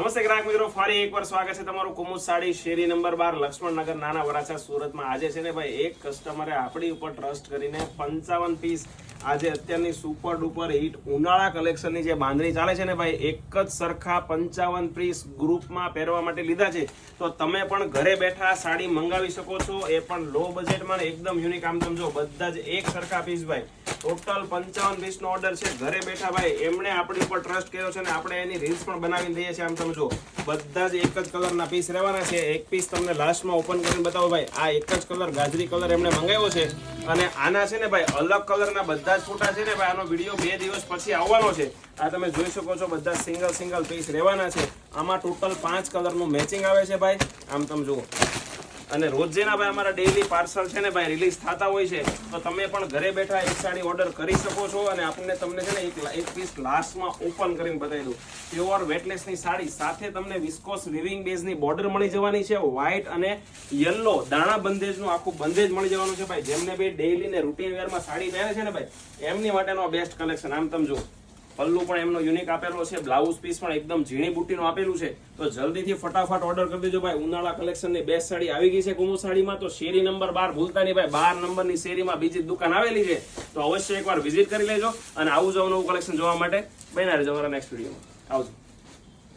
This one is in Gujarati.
નમસ્તે ગ્રાહક મિત્રો, ફરી એકવાર સ્વાગત છે તમારું કુમુદ સાડી શેરી નંબર બાર, લક્ષ્મણનગર, નાના વરાછા, સુરતમાં. આજે છે ને ભાઈ, એક કસ્ટમરે આપણી ઉપર ટ્રસ્ટ કરીને પંચાવન પીસ આજે અત્યારની સુપર ડુપર હિટ ઉનાળા કલેક્શનની જે બાંધણી ચાલે છે ને ભાઈ, એક જ સરખા પંચાવન પીસ ગ્રુપમાં પહેરવા માટે લીધા છે. તો તમે પણ ઘરે બેઠા સાડી મંગાવી શકો છો. એ પણ લો બજેટમાં એકદમ યુનિક આમ સમજો બધા જ એક સરખા પીસ ભાઈ. ટોટલ પંચાવન પીસ નો ઓર્ડર છે. ઘરે બેઠા ભાઈ, એમણે આપણી ઉપર ટ્રસ્ટ કર્યો છે ને આપણે એની રીલ્સ પણ બનાવીને દઈએ છીએ. આમ તમે જો બધા જ એક જ કલરના પીસ રહેવાના છે. એક પીસ તમને લાસ્ટમાં ઓપન કરીને બતાવો ભાઈ, આ એક જ કલર ગાજરી કલર એમણે મંગાવ્યો છે. અને આના છે ને ભાઈ, અલગ કલરના બધા જ ફોટા છે ને ભાઈ, આનો વીડિયો બે દિવસ પછી આવવાનો છે. આ તમે જોઈ શકો છો, બધા સિંગલ સિંગલ પીસ રહેવાના છે. આમાં ટોટલ પાંચ કલરનું મેચિંગ આવે છે ભાઈ. આમ તમે જુઓ. અને રોજ જેના ભાઈ અમારા ડેઈલી પાર્સલ છે ને ભાઈ રિલીઝ થતા હોય છે, તો તમે પણ ઘરે બેઠા એક સાડી ઓર્ડર કરી શકો છો અને આપણને તમને છે ને એક એક પીસ લાસ્ટમાં ઓપન કરીને બતાવી દઉં. પ્યોર વેટલેસની સાડી, સાથે તમને વિસ્કોસ વિવિંગ બેઝની બોર્ડર મળી જવાની છે વ્હાઇટ અને યલો દાણા બંધેજનું આખું બંધેજ મળી જવાનું છે ભાઈ. જેમને ભાઈ ડેઈલી ને રૂટીન વેરમાં સાડી પહેરે છે ને ભાઈ, એમની માટેનો બેસ્ટ કલેક્શન આમ તમે જુઓ. પલ્લુ પણ એમનો યુનિક આપેલો છે બ્લાઉઝ પીસ પણ એકદમ ઝીણી બુટ્ટીનું આપેલું છે. તો જલ્દીથી ફટાફટ ઓર્ડર કરી દેજો ભાઈ. ઉનાળા કલેક્શનની બેસ્ટ સાડી આવી ગઈ છે કુમુ સાડીમાં. તો શેરી નંબર બાર ભૂલતા નહીં ભાઈ. બાર નંબરની શેરીમાં બીજી દુકાન આવેલી છે. તો અવશ્ય એકવાર વિઝિટ કરી લેજો અને આવું જવું નવું કલેક્શન જોવા માટે બનાવી અમારા નેક્સ્ટ વિડીયોમાં આવજો.